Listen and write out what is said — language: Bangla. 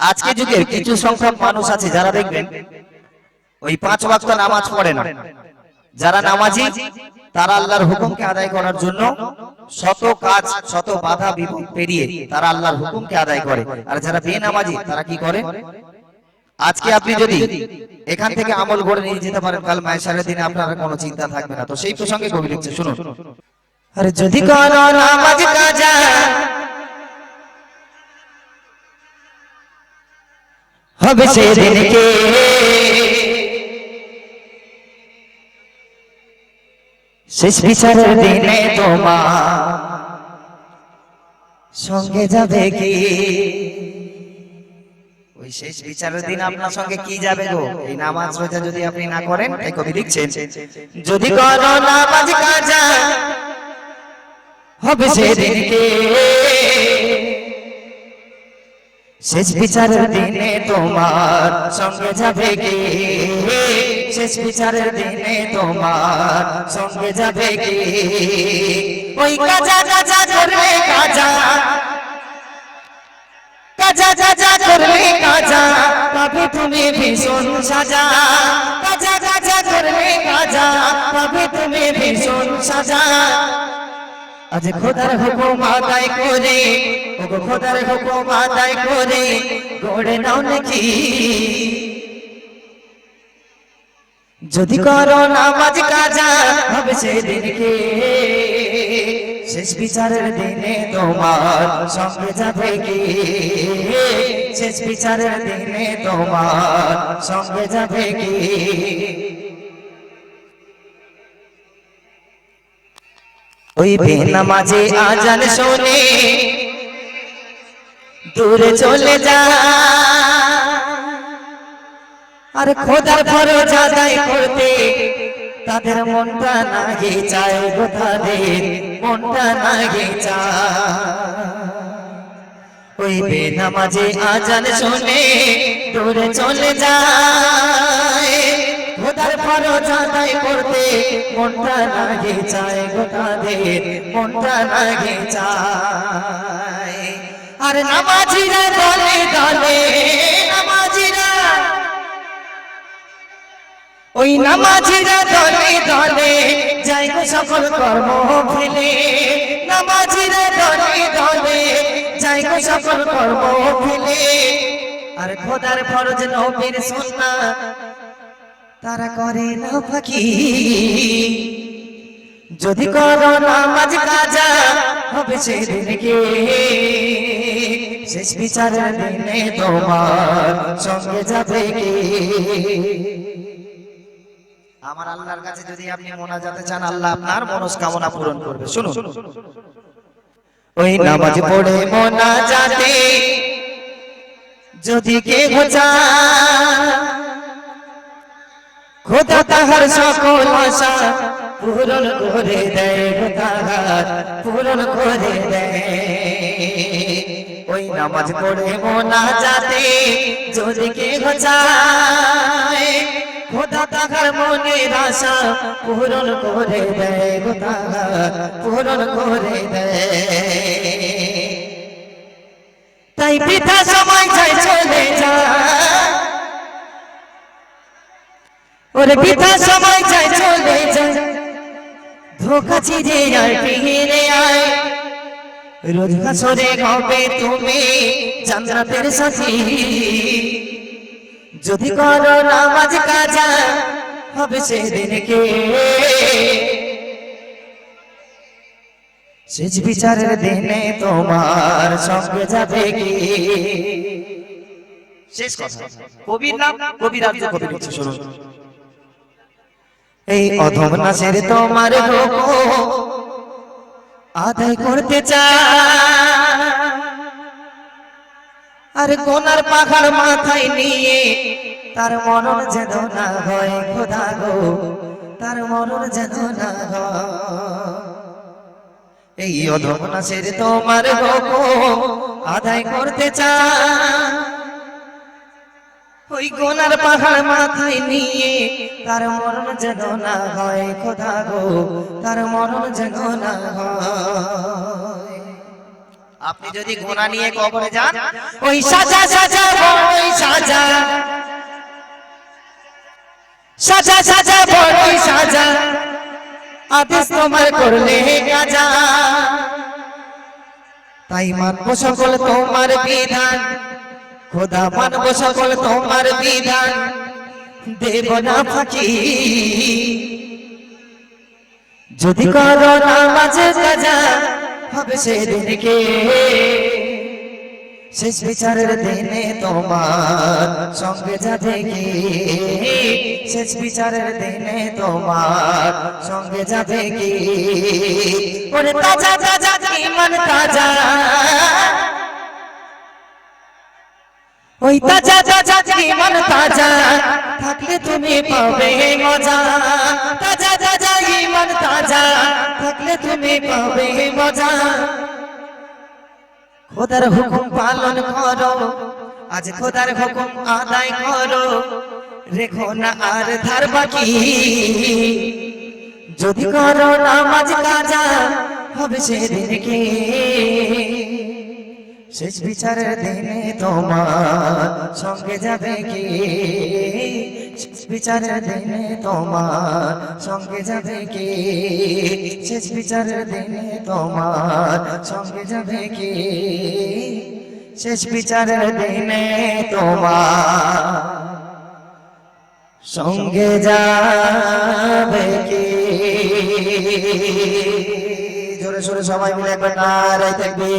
আজকে যুগের কিছু সংখ্যক মানুষ আছে যারা দেখবেন ওই পাঁচ ওয়াক্ত নামাজ পড়ে না। যারা নামাজি তারা আল্লাহর হুকুমকে আদায় করার জন্য শত কাজ শত বাধা বিপদ পেরিয়ে তারা আল্লাহর হুকুমকে আদায় করে। আর যারা বেনামাজি তারা কি করে? আজকে আপনি যদি এখান থেকে আমল করে নিয়ে যেতে পারেন কাল মায়ের দিনে আপনার কোনো চিন্তা থাকবে না। তো সেই প্রসঙ্গে কবি লিখছে শুনুন। আরে যদি কোনো নামাজ হবে সেদিনকে শেষ বিচারের দিনে তোমার সঙ্গে যাবে কি ওই শেষ বিচারের দিন আপনার সঙ্গে কি যাবে গো এই নামাজ রোজা যদি আপনি না করেন এই কবি লিখছেন যদি করো নামাজ কাজা হবে সেদিনকে শেষ বিচারের দিনে তোমার সঙ্গে যাবে কে? শেষ বিচারের দিনে তোমার সঙ্গে যাবে কে? ওই কাজা কাজা করবে কাজা কাজা কাজা করবে কাজা পাবে তুমি ভীষণ সাজা। কাজা কাজা করবে কাজা পাবে তুমি ভীষণ সাজা। আজ খোদার হুকুম আদায় করে, ওগো খোদার হুকুম আদায় করে, গড়ে নাও নাকি? যদি করো নামাজ কাজা, হবে সেদিনকে। শেষ বিচারের দিনে তোমার সঙ্গে যাবে কি? শেষ বিচারের দিনে তোমার সঙ্গে যাবে কি? ওই বেনামাজে আজান শোনে। দূরে চলে যা। আর খোদার ফরজ আদায় করতে তাদের মনটা না নাগে চায় গো তাদের মনটা নাগে চায় ওই বেনামাজে আজান শোনে। দূরে চলে যায়। করতে মনটা লাগে চায় গো মনটা লাগে চায়। আর দলে দলে ওই নামাজিরা দলে দলে গো সকল কর্ম ফেলে। নামাজিরা দলে দলে গো সকল কর্ম ফেলে। আর খোদার ফরজ নবীর সুন্না তারা করে না ফাঁকি। যদি করো নামাজ কাজা হবে সেদিনকে শেষ বিচারের দিনে তোমার সঙ্গে যাবে কে? আমার আল্লাহর কাছে যদি আপনি মোনাজাতে চান আল্লাহ আপনার মনস্কামনা পূরণ করবে। শুনুন। ওই নামাজ পড়ে মোনাজাতে যদি কে গোচা খোদা তাহার সকল আশা পূরণ করে দেয় খোদাহার পূরণ করে দেয়। ওই নামাজ পড়ে মোনাজাতে যদি কে গোচায় খোদা তাহার মনের আশা পূরণ করে দেয় খোদাহার পূরণ করে দেয়। তাই বৃথা সময় চাই চলে যায় ওরে বৃথা সময় চাই চলে যায় ধোকা চিরে আর ফিরে আয়। রোজ হাসরে হবে তুমি জান্নাতের সাথী। যদি করো নামাজ কাজা হবে সেদিনকে শেষ বিচারের দিনে তোমার সঙ্গে যাবে কি? শেষ কথা। কবির নাম কবি রাজ্য কবি লিখছে শুনুন এই অধম নাচের তোমার আদায় করতে চায় আর কোনার পাখার মাথায় নিয়ে তার মরণ যেন না হয়, খোদা গো, তার মরণ যেন না এই অধম নাচের তোমার আদায় করতে চায় ওই গোনার পাহাড় মাথায় নিয়ে, তার মরণ যেন না হয়, খোদা গো, তার মরণ যেন না হয়। আপনি যদি গোনা নিয়ে কবরে যান, ওই সাজা সাজা বড়ই সাজা। সাজা সাজা বড়ই সাজা। আদেশ তোমার করলে গাজা তাই মাত্র সকল তোমার বিধান। খোদা মানব সকল তোমার বিধান। দেব না ফাঁকি। যদি করো নামাজ কাজা হবে সেদিনকে শেষ বিচারের দিনে তোমার সঙ্গে যাবে কি শেষ বিচারের দিনে তোমার সঙ্গে যাবে কি ওরে তাজা তাজা ইমান তাজা। ওই তাজা তাজা ইমান তাজা। থাকলে তুমি পাবে মজা। তাজা তাজা ইমান তাজা। থাকলে তুমি পাবে মজা। খোদার হুকুম পালন করো। আজ খোদার হুকুম আদায় করো। রেখো না আর ধার বাকি। যদি করো নামাজ কাজা হবে সেদিন কি শেষ বিচারের দিনে তোমার সঙ্গে যাবে কি? শেষ বিচারের দিনে তোমার সঙ্গে যাবে কি? শেষ বিচারের দিনে তোমার সঙ্গে যাবে কি? শেষ বিচারের দিনে তোমার সঙ্গে যাবে কি? জোরে সোরে সবাই মিলে একবার নারায় থাকবে।